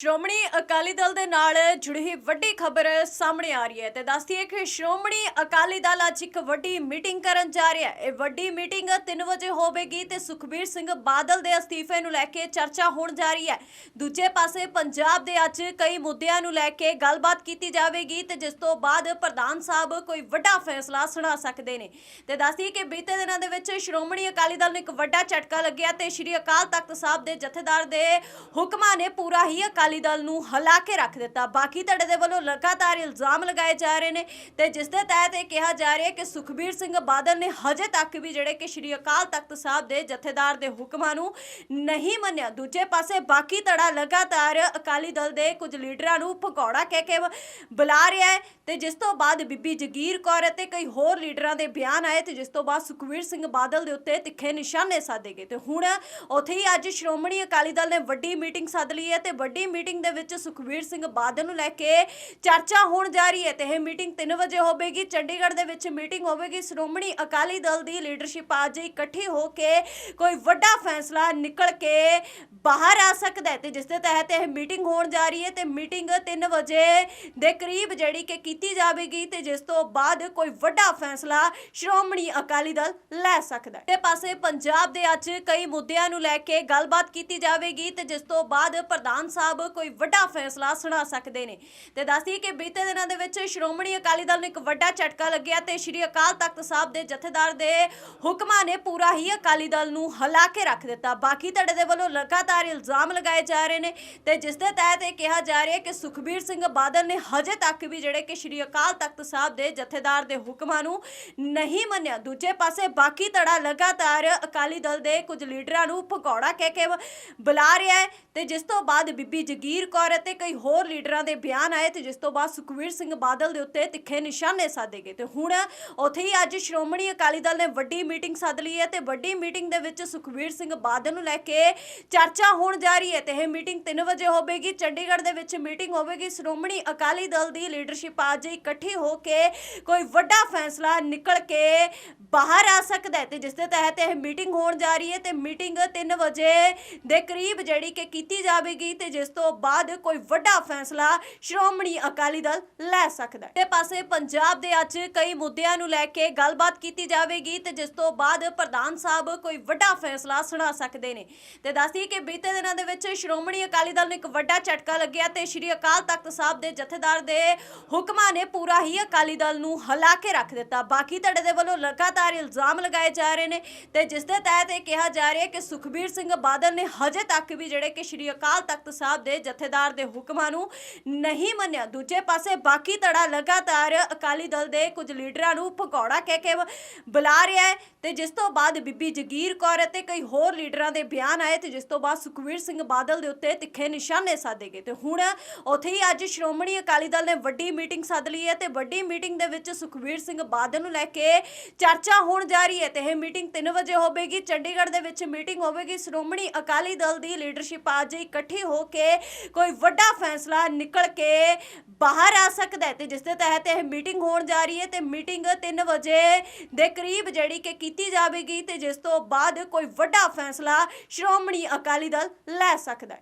ਸ਼੍ਰੋਮਣੀ ਅਕਾਲੀ ਦਲ ਦੇ ਨਾਲ ਜੁੜੀ ਵੱਡੀ ਖਬਰ ਸਾਹਮਣੇ ਆ ਰਹੀ ਹੈ ਤੇ ਦੱਸਦੀ ਹੈ ਕਿ ਸ਼੍ਰੋਮਣੀ ਅਕਾਲੀ ਦਲ ਅੱਜ ਇੱਕ ਵੱਡੀ ਮੀਟਿੰਗ ਕਰਨ ਜਾ ਰਿਹਾ ਹੈ। ਇਹ ਵੱਡੀ ਮੀਟਿੰਗ 3 ਵਜੇ ਹੋਵੇਗੀ ਤੇ ਸੁਖਬੀਰ ਸਿੰਘ ਬਾਦਲ ਦੇ ਅਸਤੀਫੇ ਨੂੰ ਲੈ ਕੇ ਚਰਚਾ ਹੋਣ ਜਾ ਰਹੀ ਹੈ। ਦੂਜੇ ਪਾਸੇ ਪੰਜਾਬ ਦੇ ਅੱਜ ਕਈ ਮੁੱਦਿਆਂ ਨੂੰ ਲੈ ਕੇ ਗੱਲਬਾਤ ਕੀਤੀ ਜਾਵੇਗੀ ਤੇ ਜਿਸ ਤੋਂ ਬਾਅਦ ਪ੍ਰਧਾਨ ਸਾਹਿਬ ਕੋਈ ਵੱਡਾ ਫੈਸਲਾ ਸੁਣਾ ਸਕਦੇ ਨੇ। ਤੇ ਦੱਸਦੀ ਹੈ ਕਿ ਬੀਤੇ ਦਿਨਾਂ ਦੇ ਵਿੱਚ ਸ਼੍ਰੋਮਣੀ ਅਕਾਲੀ ਦਲ ਨੂੰ ਇੱਕ ਵੱਡਾ ਝਟਕਾ ਲੱਗਿਆ ਤੇ ਸ਼੍ਰੀ ਅਕਾਲ ਤਖਤ ਸਾਹਿਬ ਦੇ ਜਥੇਦਾਰ ਦੇ ਹੁਕਮਾਂ ਨੇ ਪੂਰਾ ਹੀ ਅਕਾਲੀ ਅਕਾਲੀ ਦਲ ਨੂੰ ਹਿਲਾ ਕੇ ਰੱਖ ਦਿੱਤਾ। ਬਾਕੀ ਧੜੇ ਦੇ ਵੱਲੋਂ ਲਗਾਤਾਰ ਇਲਜ਼ਾਮ ਲਗਾਏ ਜਾ ਰਹੇ ਨੇ ਤੇ ਜਿਸ ਦੇ ਤਹਿਤ ਇਹ ਕਿਹਾ ਜਾ ਰਿਹਾ ਹੈ ਕਿ ਸੁਖਬੀਰ ਸਿੰਘ ਬਾਦਲ ਨੇ ਹਜੇ ਤੱਕ ਵੀ ਜਿਹੜੇ ਕਿ ਸ਼੍ਰੀ ਅਕਾਲ ਤਖਤ ਸਾਹਿਬ ਦੇ ਜਥੇਦਾਰ ਦੇ ਹੁਕਮਾਂ ਨੂੰ ਨਹੀਂ ਮੰਨਿਆ। ਦੂਜੇ ਪਾਸੇ ਬਾਕੀ ਧੜਾ ਲਗਾਤਾਰ ਅਕਾਲੀ ਦਲ ਦੇ ਕੁਝ ਲੀਡਰਾਂ ਨੂੰ ਭਗੌੜਾ ਕਹਿ ਕੇ ਬੁਲਾ ਰਿਹਾ ਹੈ ਤੇ ਜਿਸ ਤੋਂ ਬਾਅਦ ਬੀਬੀ ਜਗੀਰ ਕੌਰ ਅਤੇ ਕਈ ਹੋਰ ਲੀਡਰਾਂ ਦੇ ਬਿਆਨ ਆਏ ਤੇ ਜਿਸ ਤੋਂ ਬਾਅਦ ਸੁਖਬੀਰ ਸਿੰਘ ਬਾਦਲ ਦੇ ਉੱਤੇ ਤਿੱਖੇ ਨਿਸ਼ਾਨੇ ਸਾਧੇ ਗਏ। ਤੇ ਹੁਣ ਉੱਥੇ ਹੀ ਅੱਜ ਸ਼੍ਰੋਮਣੀ ਅਕਾਲੀ ਦਲ ਨੇ ਵੱਡੀ ਮੀਟਿੰਗ ਸੱਦ ਲਈ ਹੈ ਤੇ ਵੱਡੀ ਮੀਟਿੰਗ ਦੇ ਵਿੱਚ ਸੁਖਬੀਰ ਸਿੰਘ ਬਾਦਲ ਨੂੰ ਲੈ ਕੇ ਚਰਚਾ ਹੋਣ ਜਾ ਰਹੀ ਹੈ ਤੇ ਇਹ ਮੀਟਿੰਗ 3 ਵਜੇ ਹੋਵੇਗੀ। ਚੰਡੀਗੜ੍ਹ ਦੇ ਵਿੱਚ ਮੀਟਿੰਗ ਹੋਵੇਗੀ। ਸ਼੍ਰੋਮਣੀ ਅਕਾਲੀ ਦਲ ਦੀ ਲੀਡਰਸ਼ਿਪ ਅੱਜ ਇਕੱਠੀ ਹੋ ਕੇ ਕੋਈ ਵੱਡਾ ਫੈਸਲਾ ਨਿਕਲ ਕੇ ਬਾਹਰ ਆ ਸਕਦਾ ਹੈ ਤੇ ਜਿਸ ਦੇ ਤਹਿਤ ਇਹ ਮੀਟਿੰਗ ਹੋਣ ਜਾ ਰਹੀ ਹੈ ਤੇ ਮੀਟਿੰਗ 3 ਵਜੇ ਦੇ ਕਰੀਬ ਜਿਹੜੀ ਕਿ ਕੀਤੀ ਜਾਵੇਗੀ ਤੇ ਜਿਸ ਤੋਂ ਬਾਅਦ ਕੋਈ ਵੱਡਾ ਫੈਸਲਾ ਸ਼੍ਰੋਮਣੀ ਅਕਾਲੀ ਦਲ ਲੈ ਸਕਦਾ ਹੈ। ਤੇ ਪਾਸੇ ਪੰਜਾਬ ਦੇ ਅੱਜ ਕਈ ਮੁੱਦਿਆਂ ਨੂੰ ਲੈ ਕੇ ਗੱਲਬਾਤ ਕੀਤੀ ਜਾਵੇਗੀ ਤੇ ਜਿਸ ਤੋਂ ਬਾਅਦ ਪ੍ਰਧਾਨ ਸਾਹਿਬ ਕੋਈ ਵੱਡਾ ਫੈਸਲਾ ਸੁਣਾ ਸਕਦੇ ਨੇ। ਤੇ ਦੱਸਦੀ ਕਿ ਬੀਤੇ ਦਿਨਾਂ ਦੇ ਵਿੱਚ ਸ਼੍ਰੋਮਣੀ ਅਕਾਲੀ ਦਲ ਨੂੰ ਇੱਕ ਵੱਡਾ ਝਟਕਾ ਲੱਗਿਆ ਤੇ ਸ਼੍ਰੀ ਅਕਾਲ ਤਖਤ ਸਾਹਿਬ ਦੇ ਜਥੇਦਾਰ ਦੇ ਹੁਕਮਾਂ ਨੇ ਪੂਰਾ ਹੀ ਅਕਾਲੀ ਦਲ ਨੂੰ ਹਲਾ ਕੇ ਰੱਖ ਦਿੱਤਾ। ਬਾਕੀ ਧੜੇ ਦੇ ਵੱਲੋਂ ਲਗਾਤਾਰ ਇਲਜ਼ਾਮ ਲਗਾਏ ਜਾ ਰਹੇ ਨੇ ਤੇ ਜਿਸ ਦੇ ਤਹਿਤ ਇਹ ਕਿਹਾ ਜਾ ਰਿਹਾ ਕਿ ਸੁਖਬੀਰ ਸਿੰਘ ਬਾਦਲ ਨੇ ਹਜੇ ਤੱਕ ਵੀ ਜਿਹੜੇ ਕਿ ਸ਼੍ਰੀ ਅਕਾਲ ਤਖਤ ਸਾਹਿਬ ਦੇ ਜਥੇਦਾਰ ਦੇ ਹੁਕਮਾਂ ਨੂੰ ਨਹੀਂ ਮੰਨਿਆ। ਦੂਜੇ ਪਾਸੇ ਬਾਕੀ ਧੜਾ ਲਗਾਤਾਰ ਅਕਾਲੀ ਦਲ ਦੇ ਕੁਝ ਲੀਡਰਾਂ ਨੂੰ ਭਗੌੜਾ ਕਹਿ ਕੇ ਬੁਲਾ ਰਿਹਾ ਹੈ ਤੇ ਜਿਸ ਤੋਂ ਬਾਅਦ ਬੀਬੀ ਜਗੀਰ ਕੌਰ ਅਤੇ ਕਈ ਹੋਰ ਲੀਡਰਾਂ ਦੇ ਬਿਆਨ ਆਏ ਤੇ ਜਿਸ ਤੋਂ ਬਾਅਦ ਸੁਖਬੀਰ ਸਿੰਘ ਬਾਦਲ ਦੇ ਉੱਤੇ ਤਿੱਖੇ ਨਿਸ਼ਾਨੇ ਸਾਧੇ ਗਏ ਤੇ ਹੁਣ ਉੱਥੇ ਹੀ ਅੱਜ ਸ਼੍ਰੋਮਣੀ ਅਕਾਲੀ ਦਲ ਨੇ ਵੱਡੀ ਮੀਟਿੰਗ ਸੱਦ ਲਈ ਹੈ ਤੇ ਵੱਡੀ ਮੀਟਿੰਗ ਦੇ ਵਿੱਚ ਸੁਖਬੀਰ ਸਿੰਘ ਬਾਦਲ ਨੂੰ ਲੈ ਕੇ ਚਰਚਾ ਹੋਣ ਜਾ ਰਹੀ ਹੈ ਤੇ ਇਹ ਮੀਟਿੰਗ 3 ਵਜੇ ਹੋਵੇਗੀ, ਚੰਡੀਗੜ੍ਹ ਦੇ ਵਿੱਚ ਮੀਟਿੰਗ ਹੋਵੇਗੀ। ਸ਼੍ਰੋਮਣੀ ਅਕਾਲੀ ਦਲ ਦੀ ਲੀਡਰਸ਼ਿਪ ਅੱਜ ਇਕੱਠੀ ਹੋ ਕੇ ਕੋਈ ਵੱਡਾ ਫੈਸਲਾ ਨਿਕਲ ਕੇ ਬਾਹਰ ਆ ਸਕਦਾ ਹੈ ਤੇ ਜਿਸ ਦੇ ਤਹਿਤ ਇਹ ਮੀਟਿੰਗ ਹੋਣ ਜਾ ਰਹੀ ਹੈ ਤੇ ਮੀਟਿੰਗ 3 ਵਜੇ ਦੇ ਕਰੀਬ ਜਿਹੜੀ ਕਿ ਕੀਤੀ ਜਾਵੇਗੀ ਤੇ ਜਿਸ ਤੋਂ ਬਾਅਦ ਕੋਈ ਵੱਡਾ ਫੈਸਲਾ ਸ਼੍ਰੋਮਣੀ ਅਕਾਲੀ ਦਲ ਲੈ ਸਕਦਾ ਹੈ। ਤੇ ਪਾਸੇ ਪੰਜਾਬ ਦੇ ਅੱਜ ਕਈ ਮੁੱਦਿਆਂ ਨੂੰ ਲੈ ਕੇ ਗੱਲਬਾਤ ਕੀਤੀ ਜਾਵੇਗੀ ਤੇ ਜਿਸ ਤੋਂ ਬਾਅਦ ਪ੍ਰਧਾਨ ਸਾਹਿਬ ਕੋਈ ਵੱਡਾ ਫੈਸਲਾ ਸੁਣਾ ਸਕਦੇ ਨੇ। ਤੇ ਦੱਸਦੀ ਕਿ ਬੀਤੇ ਦਿਨਾਂ ਦੇ ਵਿੱਚ ਸ਼੍ਰੋਮਣੀ ਅਕਾਲੀ ਦਲ ਨੂੰ ਇੱਕ ਵੱਡਾ ਝਟਕਾ ਲੱਗਿਆ ਤੇ ਸ਼੍ਰੀ ਅਕਾਲ ਤਖਤ ਸਾਹਿਬ ਦੇ ਜਥੇਦਾਰ ਦੇ ਹੁਕਮਾਂ ਨੇ ਪੂਰਾ ਹੀ ਅਕਾਲੀ ਦਲ ਨੂੰ ਹਲਾ ਕੇ ਰੱਖ ਦਿੱਤਾ। ਬਾਕੀ ਧੜੇ ਦੇ ਵੱਲੋਂ ਲਗਾਤਾਰ ਇਲਜ਼ਾਮ ਲਗਾਏ ਜਾ ਰਹੇ ਨੇ ਤੇ ਜਿਸ ਦੇ ਤਹਿਤ ਇਹ ਕਿਹਾ ਜਾ ਰਿਹਾ ਕਿ ਸੁਖਬੀਰ ਸਿੰਘ ਬਾਦਲ ਨੇ ਹਜੇ ਤੱਕ ਵੀ ਜਿਹੜੇ ਕਿ ਸ਼੍ਰੀ ਅਕਾਲ ਤਖਤ ਸਾਹਿਬ ਦੇ ਜਥੇਦਾਰ ਦੇ ਹੁਕਮਾਂ ਨੂੰ ਨਹੀਂ ਮੰਨਿਆ। ਦੂਜੇ ਪਾਸੇ ਬਾਕੀ ਧੜਾ ਲਗਾਤਾਰ ਅਕਾਲੀ ਦਲ ਦੇ ਕੁਝ ਲੀਡਰਾਂ ਨੂੰ ਭਗੌੜਾ ਕਹਿ ਕੇ ਬੁਲਾ ਰਿਹਾ ਹੈ ਤੇ ਜਿਸ ਤੋਂ ਬਾਅਦ ਬੀਬੀ ਜਗੀਰ ਕੌਰ ਅਤੇ ਕਈ ਹੋਰ ਲੀਡਰਾਂ ਦੇ ਬਿਆਨ ਆਏ ਤੇ ਜਿਸ ਤੋਂ ਬਾਅਦ ਸੁਖਬੀਰ ਸਿੰਘ ਬਾਦਲ ਦੇ ਉੱਤੇ ਤਿੱਖੇ ਨਿਸ਼ਾਨੇ ਸਾਧੇ ਗਏ ਤੇ ਹੁਣ ਉੱਥੇ ਹੀ ਅੱਜ ਸ਼੍ਰੋਮਣੀ ਅਕਾਲੀ ਦਲ ਨੇ ਵੱਡੀ ਮੀਟਿੰਗ ਸੱਦ ਲਈ ਹੈ ਤੇ ਵੱਡੀ ਮੀਟਿੰਗ ਦੇ ਵਿੱਚ ਸੁਖਬੀਰ ਸਿੰਘ ਬਾਦਲ ਨੂੰ ਲੈ ਕੇ ਚਰਚਾ ਹੋਣ ਜਾ ਰਹੀ ਹੈ ਤੇ ਇਹ ਮੀਟਿੰਗ 3 ਵਜੇ ਹੋਵੇਗੀ। ਚੰਡੀਗੜ੍ਹ ਦੇ ਵਿੱਚ ਮੀਟਿੰਗ ਹੋਵੇਗੀ। ਸ਼੍ਰੋਮਣੀ ਅਕਾਲੀ ਦਲ ਦੀ ਲੀਡਰਸ਼ਿਪ ਅੱਜ ਇਕੱਠੀ ਹੋ ਕੇ ਕੋਈ ਵੱਡਾ ਫੈਸਲਾ ਨਿਕਲ ਕੇ ਬਾਹਰ ਆ ਸਕਦਾ ਹੈ ਤੇ ਜਿਸ ਦੇ ਤਹਿਤ ਇਹ ਮੀਟਿੰਗ ਹੋਣ ਜਾ ਰਹੀ ਹੈ ਤੇ ਮੀਟਿੰਗ 3 ਵਜੇ ਦੇ ਕਰੀਬ ਜਿਹੜੀ ਕਿ ਕੀਤੀ ਜਾਵੇਗੀ ਤੇ ਜਿਸ ਤੋਂ ਬਾਅਦ ਕੋਈ ਵੱਡਾ ਫੈਸਲਾ ਸ਼੍ਰੋਮਣੀ ਅਕਾਲੀ ਦਲ ਲੈ ਸਕਦਾ ਹੈ।